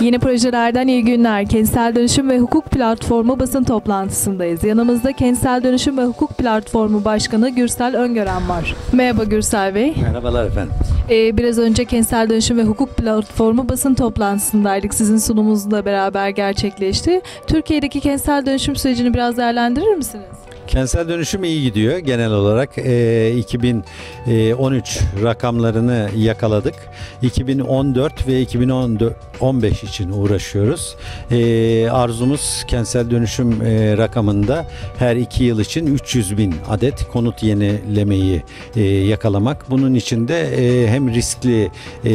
Yeni projelerden iyi günler. Kentsel Dönüşüm ve Hukuk Platformu basın toplantısındayız. Yanımızda Kentsel Dönüşüm ve Hukuk Platformu Başkanı Gürsel Öngören var. Merhaba Gürsel Bey. Merhabalar efendim. Ee, biraz önce Kentsel Dönüşüm ve Hukuk Platformu basın toplantısındaydık. Sizin sunumunuzla beraber gerçekleşti. Türkiye'deki kentsel dönüşüm sürecini biraz değerlendirir misiniz? Kentsel dönüşüm iyi gidiyor genel olarak. Ee, 2013 rakamlarını yakaladık. 2014 ve 2015 için uğraşıyoruz. Ee, arzumuz kentsel dönüşüm e, rakamında her iki yıl için 300 bin adet konut yenilemeyi e, yakalamak. Bunun içinde e, hem riskli e,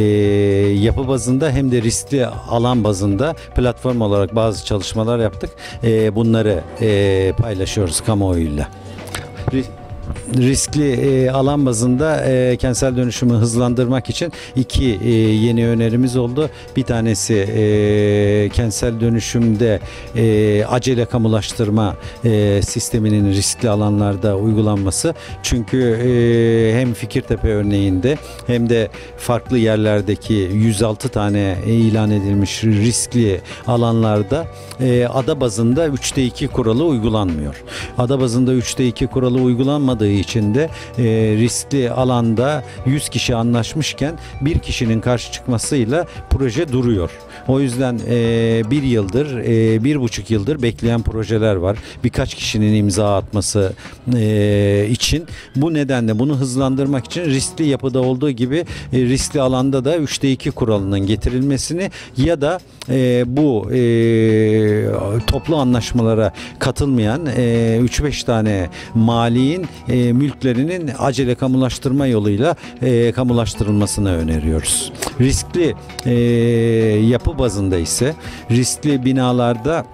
yapı bazında hem de riskli alan bazında platform olarak bazı çalışmalar yaptık. E, bunları e, paylaşıyoruz kamuoyuyla. Elhamdülillah. Riskli e, alan bazında e, kentsel dönüşümü hızlandırmak için iki e, yeni önerimiz oldu. Bir tanesi e, kentsel dönüşümde e, acele kamulaştırma e, sisteminin riskli alanlarda uygulanması. Çünkü e, hem Fikirtepe örneğinde hem de farklı yerlerdeki 106 tane ilan edilmiş riskli alanlarda e, ada bazında 3'te 2 kuralı uygulanmıyor. Ada bazında 3'te 2 kuralı uygulanmadığı için de e, riskli alanda 100 kişi anlaşmışken bir kişinin karşı çıkmasıyla proje duruyor. O yüzden e, bir yıldır, e, bir buçuk yıldır bekleyen projeler var. Birkaç kişinin imza atması e, için. Bu nedenle bunu hızlandırmak için riskli yapıda olduğu gibi e, riskli alanda da 3'te 2 kuralının getirilmesini ya da e, bu e, toplu anlaşmalara katılmayan e, 3-5 tane maliğin e, mülklerinin acele kamulaştırma yoluyla e, kamulaştırılmasını öneriyoruz. Riskli e, yapı bazında ise riskli binalarda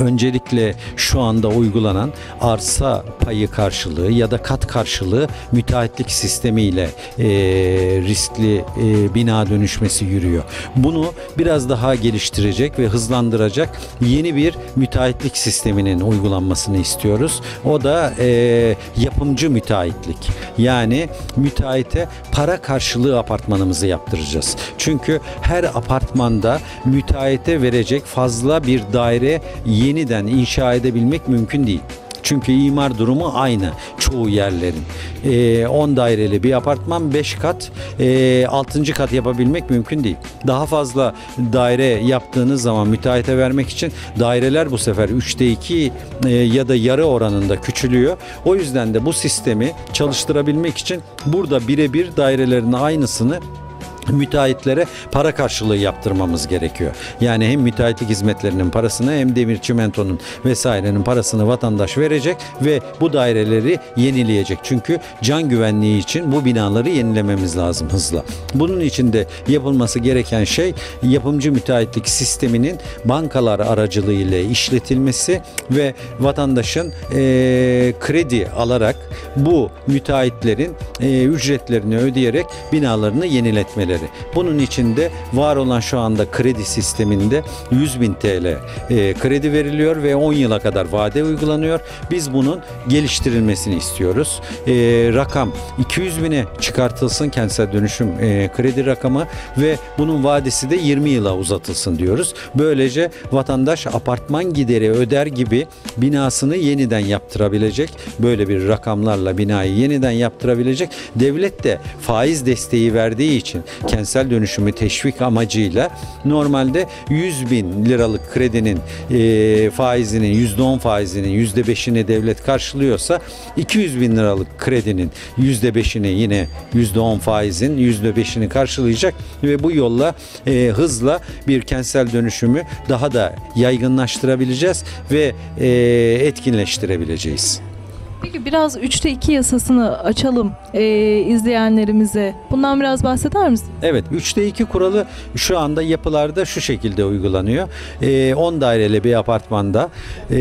öncelikle şu anda uygulanan arsa payı karşılığı ya da kat karşılığı müteahhitlik sistemiyle e, riskli e, bina dönüşmesi yürüyor. Bunu biraz daha geliştirecek ve hızlandıracak yeni bir müteahhitlik sisteminin uygulanmasını istiyoruz. O da e, yapımcı müteahhitlik. Yani müteahhite para karşılığı apartmanımızı yaptıracağız. Çünkü her apartmanda müteahhite verecek fazla bir daire yeniden inşa edebilmek mümkün değil. Çünkü imar durumu aynı çoğu yerlerin. Ee, 10 daireli bir apartman 5 kat, e, 6. kat yapabilmek mümkün değil. Daha fazla daire yaptığınız zaman müteahhite vermek için daireler bu sefer 3'te 2 e, ya da yarı oranında küçülüyor. O yüzden de bu sistemi çalıştırabilmek için burada birebir dairelerin aynısını müteahhitlere para karşılığı yaptırmamız gerekiyor. Yani hem müteahhitlik hizmetlerinin parasını hem demir çimentonun vesairenin parasını vatandaş verecek ve bu daireleri yenileyecek. Çünkü can güvenliği için bu binaları yenilememiz lazım hızla. Bunun için de yapılması gereken şey yapımcı müteahhitlik sisteminin bankalar aracılığıyla işletilmesi ve vatandaşın eee, kredi alarak bu müteahhitlerin eee, ücretlerini ödeyerek binalarını yeniletmeleri. Bunun için de var olan şu anda kredi sisteminde 100 bin TL e, kredi veriliyor ve 10 yıla kadar vade uygulanıyor. Biz bunun geliştirilmesini istiyoruz. E, rakam 200 bine çıkartılsın kentsel dönüşüm e, kredi rakamı ve bunun vadesi de 20 yıla uzatılsın diyoruz. Böylece vatandaş apartman gideri öder gibi binasını yeniden yaptırabilecek. Böyle bir rakamlarla binayı yeniden yaptırabilecek. Devlet de faiz desteği verdiği için kentsel dönüşümü teşvik amacıyla normalde 100 bin liralık kredinin e, faizinin %10 faizinin %5'ini devlet karşılıyorsa 200 bin liralık kredinin %5'ini yine %10 faizin %5'ini karşılayacak ve bu yolla e, hızla bir kentsel dönüşümü daha da yaygınlaştırabileceğiz ve e, etkinleştirebileceğiz. Peki biraz 3'te 2 yasasını açalım ee, izleyenlerimize. Bundan biraz bahseder misiniz? Evet 3'te 2 kuralı şu anda yapılarda şu şekilde uygulanıyor. Ee, 10 daireli bir apartmanda ee,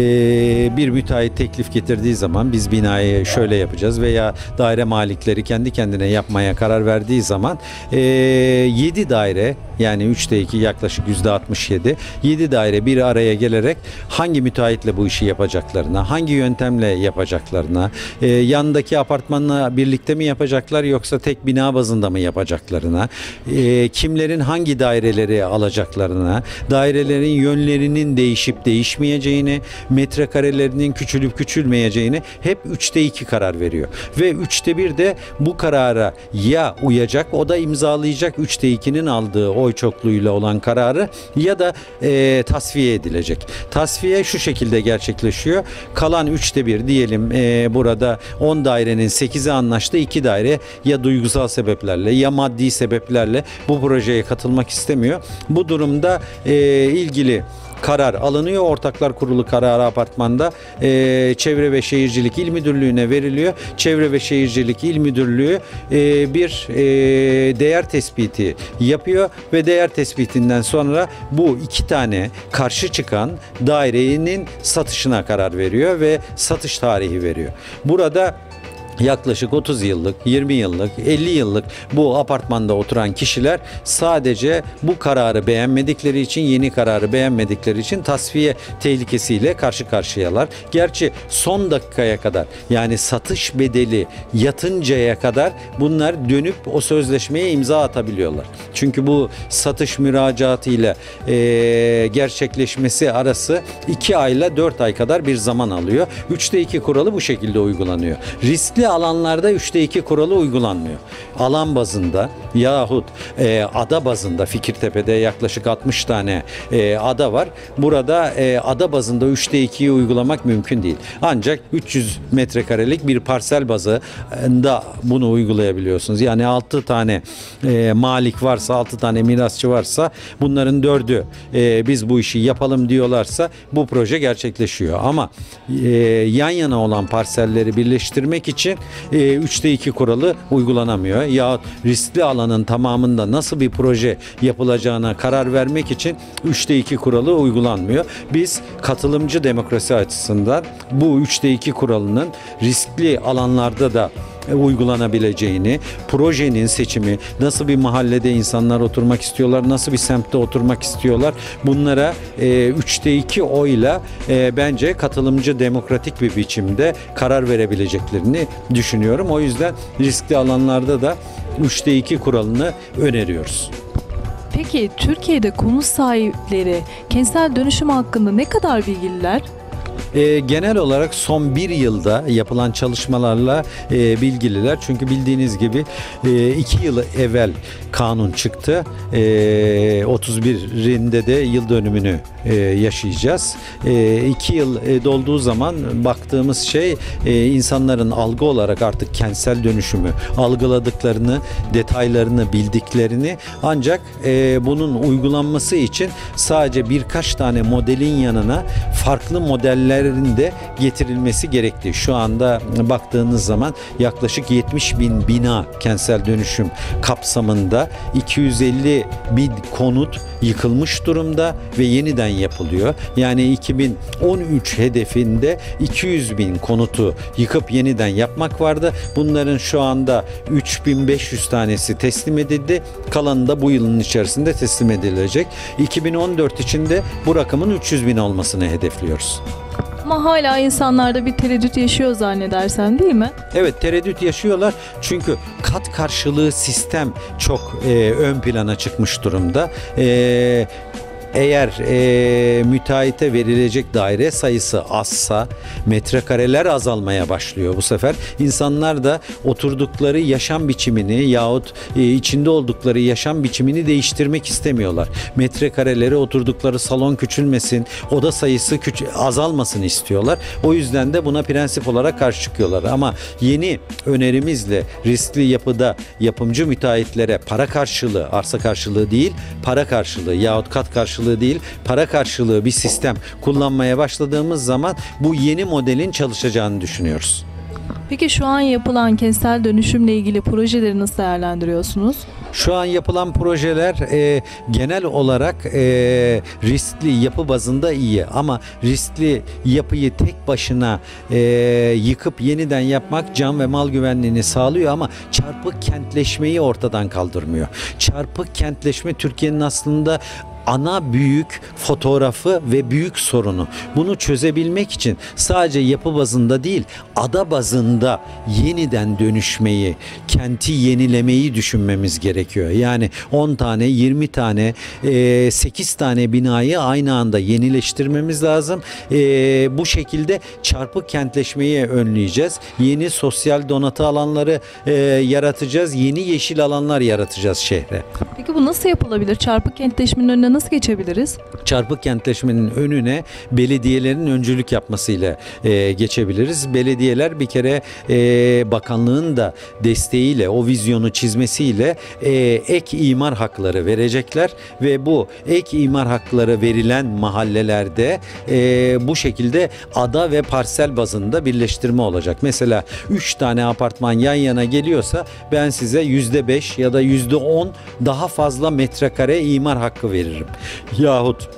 bir müteahhit teklif getirdiği zaman biz binayı şöyle yapacağız veya daire malikleri kendi kendine yapmaya karar verdiği zaman 7 daire yani 3'te 2 yaklaşık %67 7 daire bir araya gelerek hangi müteahhitle bu işi yapacaklarına, hangi yöntemle yapacaklarına yapacaklarına, e, yandaki apartmanla birlikte mi yapacaklar yoksa tek bina bazında mı yapacaklarına, e, kimlerin hangi daireleri alacaklarına, dairelerin yönlerinin değişip değişmeyeceğini, metrekarelerinin küçülüp küçülmeyeceğini hep 3'te 2 karar veriyor. Ve 3'te 1 de bu karara ya uyacak o da imzalayacak 3'te 2'nin aldığı oy çokluğuyla olan kararı ya da e, tasfiye edilecek. Tasfiye şu şekilde gerçekleşiyor. Kalan 3'te 1 diyelim e, burada 10 dairenin 8'i anlaştı 2 daire ya duygusal sebeplerle ya maddi sebeplerle bu projeye katılmak istemiyor. Bu durumda e, ilgili karar alınıyor. Ortaklar Kurulu kararı apartmanda e, Çevre ve Şehircilik İl Müdürlüğü'ne veriliyor. Çevre ve Şehircilik İl Müdürlüğü e, bir e, değer tespiti yapıyor ve değer tespitinden sonra bu iki tane karşı çıkan dairenin satışına karar veriyor ve satış tarihi veriyor. Burada yaklaşık 30 yıllık, 20 yıllık, 50 yıllık bu apartmanda oturan kişiler sadece bu kararı beğenmedikleri için, yeni kararı beğenmedikleri için tasfiye tehlikesiyle karşı karşıyalar. Gerçi son dakikaya kadar yani satış bedeli yatıncaya kadar bunlar dönüp o sözleşmeye imza atabiliyorlar. Çünkü bu satış müracaatı ile e, gerçekleşmesi arası 2 ayla 4 ay kadar bir zaman alıyor. 3'te 2 kuralı bu şekilde uygulanıyor. Riskli alanlarda 3'te 2 kuralı uygulanmıyor. Alan bazında yahut e, ada bazında Fikirtepe'de yaklaşık 60 tane e, ada var. Burada e, ada bazında 3'te 2'yi uygulamak mümkün değil. Ancak 300 metrekarelik bir parsel bazında bunu uygulayabiliyorsunuz. Yani 6 tane e, malik varsa 6 tane mirasçı varsa bunların 4'ü e, biz bu işi yapalım diyorlarsa bu proje gerçekleşiyor. Ama e, yan yana olan parselleri birleştirmek için e, 3'te 2 kuralı uygulanamıyor. Yahut riskli alanın tamamında nasıl bir proje yapılacağına karar vermek için 3'te 2 kuralı uygulanmıyor. Biz katılımcı demokrasi açısından bu 3'te 2 kuralının riskli alanlarda da uygulanabileceğini, projenin seçimi, nasıl bir mahallede insanlar oturmak istiyorlar, nasıl bir semtte oturmak istiyorlar bunlara e, üçte iki oyla e, bence katılımcı demokratik bir biçimde karar verebileceklerini düşünüyorum. O yüzden riskli alanlarda da üçte iki kuralını öneriyoruz. Peki Türkiye'de konut sahipleri kentsel dönüşüm hakkında ne kadar bilgililer? E, genel olarak son bir yılda yapılan çalışmalarla e, bilgililer. Çünkü bildiğiniz gibi e, iki yıl evvel kanun çıktı. E, 31'inde de yıl dönümünü e, yaşayacağız. E, iki yıl e, dolduğu zaman baktığımız şey e, insanların algı olarak artık kentsel dönüşümü algıladıklarını, detaylarını bildiklerini ancak e, bunun uygulanması için sadece birkaç tane modelin yanına farklı modellerin de getirilmesi gerekli. Şu anda baktığınız zaman yaklaşık 70 bin bina kentsel dönüşüm kapsamında 250 bin konut yıkılmış durumda ve yeniden yapılıyor. Yani 2013 hedefinde 200 bin konutu yıkıp yeniden yapmak vardı. Bunların şu anda 3500 tanesi teslim edildi. Kalanı da bu yılın içerisinde teslim edilecek. 2014 için de bu rakamın 300 bin olmasını hedefliyoruz. Ama hala insanlarda bir tereddüt yaşıyor zannedersen değil mi? Evet tereddüt yaşıyorlar çünkü kat karşılığı sistem çok e, ön plana çıkmış durumda. E, eğer e, müteahhite verilecek daire sayısı azsa metrekareler azalmaya başlıyor bu sefer. İnsanlar da oturdukları yaşam biçimini yahut e, içinde oldukları yaşam biçimini değiştirmek istemiyorlar. Metrekareleri oturdukları salon küçülmesin, oda sayısı küç azalmasın istiyorlar. O yüzden de buna prensip olarak karşı çıkıyorlar. Ama yeni önerimizle riskli yapıda yapımcı müteahhitlere para karşılığı, arsa karşılığı değil, para karşılığı yahut kat karşılığı değil, para karşılığı bir sistem kullanmaya başladığımız zaman bu yeni modelin çalışacağını düşünüyoruz. Peki şu an yapılan kentsel dönüşümle ilgili projeleri nasıl değerlendiriyorsunuz? Şu an yapılan projeler e, genel olarak e, riskli yapı bazında iyi ama riskli yapıyı tek başına e, yıkıp yeniden yapmak can ve mal güvenliğini sağlıyor ama çarpık kentleşmeyi ortadan kaldırmıyor. Çarpık kentleşme Türkiye'nin aslında ana büyük fotoğrafı ve büyük sorunu. Bunu çözebilmek için sadece yapı bazında değil, ada bazında yeniden dönüşmeyi, kenti yenilemeyi düşünmemiz gerekiyor. Yani 10 tane, 20 tane, e, 8 tane binayı aynı anda yenileştirmemiz lazım. E, bu şekilde çarpık kentleşmeyi önleyeceğiz. Yeni sosyal donatı alanları e, yaratacağız. Yeni yeşil alanlar yaratacağız şehre. Peki bu nasıl yapılabilir? Çarpık kentleşmenin önüne nasıl geçebiliriz? çarpık kentleşmenin önüne belediyelerin öncülük yapmasıyla e, geçebiliriz. Belediyeler bir kere e, bakanlığın da desteğiyle, o vizyonu çizmesiyle e, ek imar hakları verecekler ve bu ek imar hakları verilen mahallelerde e, bu şekilde ada ve parsel bazında birleştirme olacak. Mesela 3 tane apartman yan yana geliyorsa ben size %5 ya da %10 daha fazla metrekare imar hakkı veririm. Yahut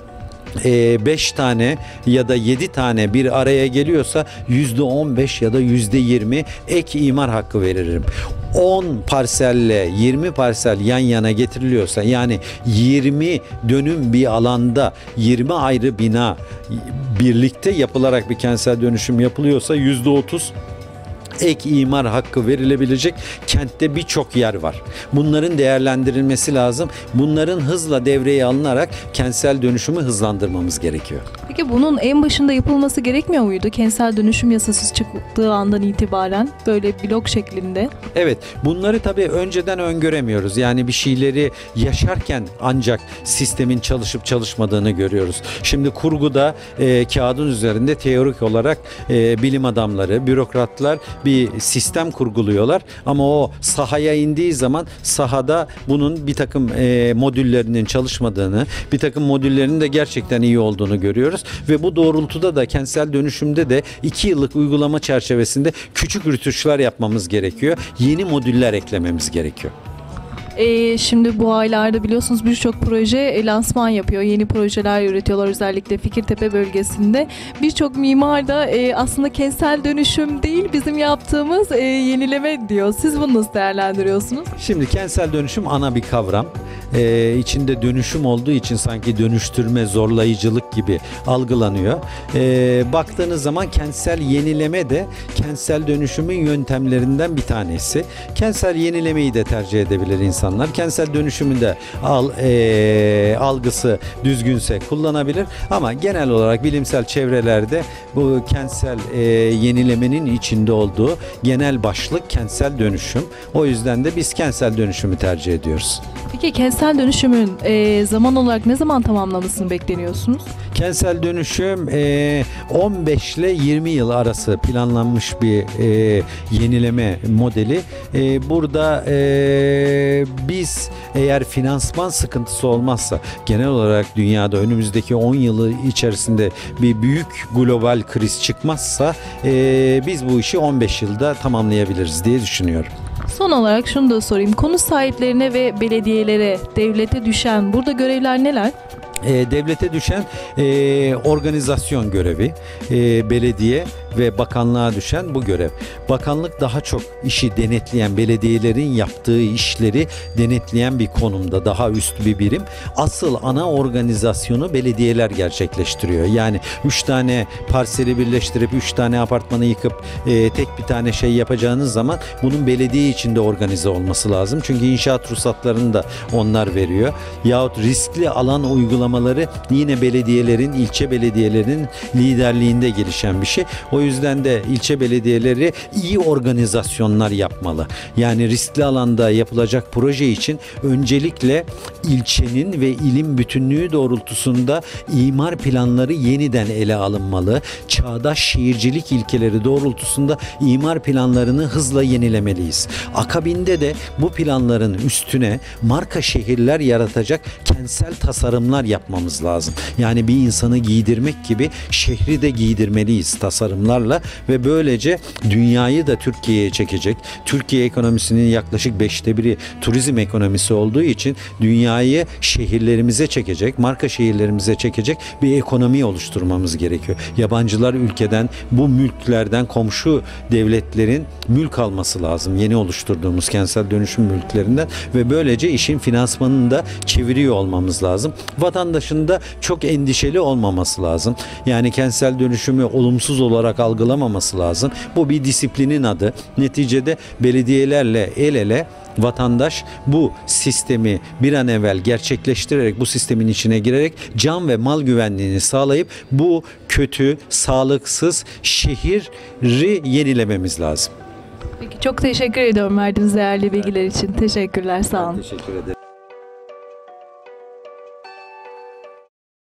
5 tane ya da 7 tane bir araya geliyorsa %15 ya da %20 ek imar hakkı veririm. 10 parselle 20 parsel yan yana getiriliyorsa yani 20 dönüm bir alanda 20 ayrı bina birlikte yapılarak bir kentsel dönüşüm yapılıyorsa %30 ek imar hakkı verilebilecek kentte birçok yer var. Bunların değerlendirilmesi lazım. Bunların hızla devreye alınarak kentsel dönüşümü hızlandırmamız gerekiyor. Peki bunun en başında yapılması gerekmiyor muydu? Kentsel dönüşüm yasası çıktığı andan itibaren böyle blok şeklinde. Evet, bunları tabii önceden öngöremiyoruz. Yani bir şeyleri yaşarken ancak sistemin çalışıp çalışmadığını görüyoruz. Şimdi kurguda e, kağıdın üzerinde teorik olarak e, bilim adamları, bürokratlar bir sistem kurguluyorlar. Ama o sahaya indiği zaman sahada bunun bir takım e, modüllerinin çalışmadığını, bir takım modüllerinin de gerçekten iyi olduğunu görüyoruz. Ve bu doğrultuda da kentsel dönüşümde de iki yıllık uygulama çerçevesinde küçük rütuşlar yapmamız gerekiyor. Yeni modüller eklememiz gerekiyor. Ee, şimdi bu aylarda biliyorsunuz birçok proje e, lansman yapıyor. Yeni projeler üretiyorlar özellikle Fikirtepe bölgesinde. Birçok mimar da e, aslında kentsel dönüşüm değil bizim yaptığımız e, yenileme diyor. Siz bunu nasıl değerlendiriyorsunuz? Şimdi kentsel dönüşüm ana bir kavram. Ee, içinde dönüşüm olduğu için sanki dönüştürme, zorlayıcılık gibi algılanıyor. Ee, baktığınız zaman kentsel yenileme de kentsel dönüşümün yöntemlerinden bir tanesi. Kentsel yenilemeyi de tercih edebilir insanlar. Kentsel dönüşümün de al, ee, algısı düzgünse kullanabilir. Ama genel olarak bilimsel çevrelerde bu kentsel ee, yenilemenin içinde olduğu genel başlık kentsel dönüşüm. O yüzden de biz kentsel dönüşümü tercih ediyoruz. Peki kentsel dönüşümün e, zaman olarak ne zaman tamamlamasını bekleniyorsunuz? Kentsel dönüşüm e, 15 ile 20 yıl arası planlanmış bir e, yenileme modeli. E, burada e, biz eğer finansman sıkıntısı olmazsa genel olarak dünyada önümüzdeki 10 yılı içerisinde bir büyük global kriz çıkmazsa e, biz bu işi 15 yılda tamamlayabiliriz diye düşünüyorum. Son olarak şunu da sorayım. Konu sahiplerine ve belediyelere, devlete düşen burada görevler neler? E, devlete düşen e, organizasyon görevi, e, belediye ve bakanlığa düşen bu görev. Bakanlık daha çok işi denetleyen, belediyelerin yaptığı işleri denetleyen bir konumda, daha üst bir birim. Asıl ana organizasyonu belediyeler gerçekleştiriyor. Yani 3 tane parseli birleştirip 3 tane apartmanı yıkıp e, tek bir tane şey yapacağınız zaman bunun belediye içinde organize olması lazım. Çünkü inşaat ruhsatlarını da onlar veriyor. Yahut riskli alan uygulamaları yine belediyelerin, ilçe belediyelerin liderliğinde gelişen bir şey. O yüzden de ilçe belediyeleri iyi organizasyonlar yapmalı. Yani riskli alanda yapılacak proje için öncelikle ilçenin ve ilim bütünlüğü doğrultusunda imar planları yeniden ele alınmalı. Çağdaş şehircilik ilkeleri doğrultusunda imar planlarını hızla yenilemeliyiz. Akabinde de bu planların üstüne marka şehirler yaratacak kentsel tasarımlar yapmamız lazım. Yani bir insanı giydirmek gibi şehri de giydirmeliyiz tasarımlar yatırımlarla ve böylece dünyayı da Türkiye'ye çekecek. Türkiye ekonomisinin yaklaşık beşte biri turizm ekonomisi olduğu için dünyayı şehirlerimize çekecek, marka şehirlerimize çekecek bir ekonomi oluşturmamız gerekiyor. Yabancılar ülkeden bu mülklerden komşu devletlerin mülk alması lazım. Yeni oluşturduğumuz kentsel dönüşüm mülklerinden ve böylece işin finansmanını da çeviriyor olmamız lazım. Vatandaşın da çok endişeli olmaması lazım. Yani kentsel dönüşümü olumsuz olarak algılamaması lazım. Bu bir disiplinin adı. Neticede belediyelerle el ele vatandaş bu sistemi bir an evvel gerçekleştirerek bu sistemin içine girerek can ve mal güvenliğini sağlayıp bu kötü, sağlıksız şehri yenilememiz lazım. Peki çok teşekkür ediyorum verdiğiniz değerli bilgiler için. Teşekkürler. Sağ olun. Teşekkür ederim.